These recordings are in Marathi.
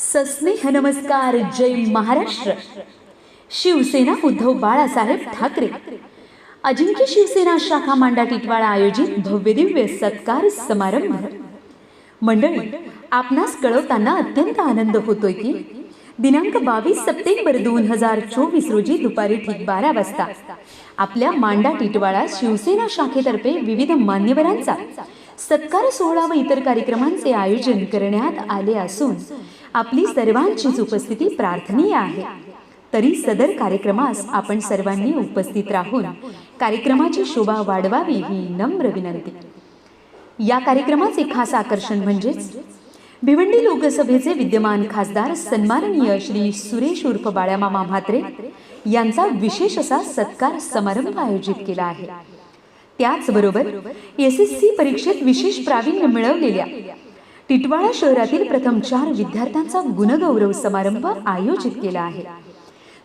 सस्नेह नमस्कार जय महाराष्ट्र. शिवसेना उद्धव बाळासाहेब ठाकरे. अजिंक्य शिवसेना शाखा मांडा टिटवाळा आयोजित भव्य दिव्य सत्कार समारंभ. मंडळी आपणास कळवताना अत्यंत आनंद होतोय की दिनांक बावीस सप्टेंबर दोन हजार चोवीस रोजी दुपारी ठीक बारा वाजता आपल्या मांडा टिटवाळा शिवसेना शाखेतर्फे विविध मान्यवरांचा सत्कार सोहळा व इतर कार्यक्रमांचे आयोजन करण्यात आले असून आपली सर्वांचीच उपस्थिती प्रार्थनीय आहे. तरी सदर कार्यक्रमास आपण सर्वांनी उपस्थित राहून कार्यक्रमाची शोभा वाढवावी ही नम्र विनंती. या कार्यक्रमाचे खास आकर्षण म्हणजेच भिवंडी लोकसभेचे विद्यमान खासदार सन्माननीय श्री सुरेश उर्फ बाळ्यामामा म्हात्रे यांचा विशेष असा सत्कार समारंभ आयोजित केला आहे. त्याचबरोबर एस एस सी परीक्षेत विशेष प्रावीण्य मिळवलेल्या टिटवाळा शहरातील प्रथम चार विद्यार्थ्यांचा गुणगौरव समारंभ आयोजित केला आहे.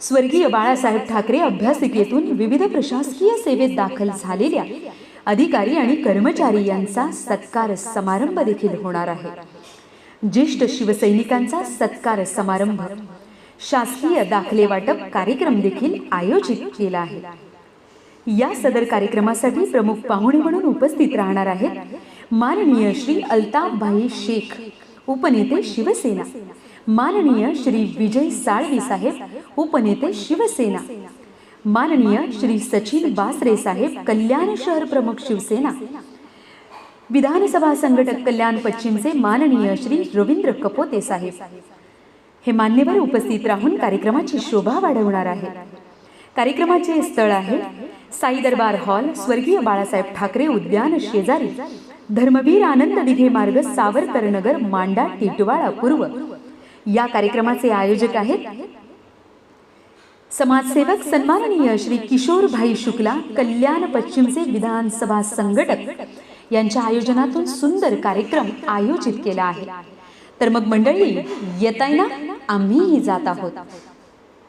स्वर्गीय बाळासाहेब ठाकरे अभ्यासिकेतून विविध प्रशासकीय सेवेत दाखल झालेल्या अधिकारी आणि कर्मचारी यांचा सत्कार समारंभ देखील होणार आहे. ज्येष्ठ शिवसैनिकांचा सत्कार समारंभ शासकीय दाखले वाटप कार्यक्रम देखील आयोजित केला आहे. या सदर कार्यक्रमासाठी प्रमुख पाहुणे म्हणून उपस्थित राहणार आहेत माननीय श्री अल्ताफभाई शेख उपनेते शिवसेना. माननीय श्री विजय साळवी साहेब उपनेते शिवसेना. माननीय श्री सचिन बासरे साहेब कल्याण शहर प्रमुख शिवसेना. विधानसभा संघटक कल्याण पश्चिमचे माननीय श्री रवींद्र कपोते साहेब. हे मान्यवर उपस्थित राहून कार्यक्रमाची शोभा वाढवणार आहे कार्यक्रमाचे स्थळ आहे साई दरबार हॉल स्वर्गीय बाळासाहेब ठाकरे उद्यान शेजारी. धर्मवीर आनंद दिघे मार्ग सावरकर नगर मांडा टिटवाळा पूर्व. या कार्यक्रमाचे आयोजक आहेत समाजसेवक सन्माननीय श्री किशोरभाई शुक्ला कल्याण पश्चिमचे विधानसभा संघटक. यांच्या आयोजनातून सुंदर कार्यक्रम आयोजित केला आहे. तर मग मंडळी येताय ना? आम्हीही जात आहोत.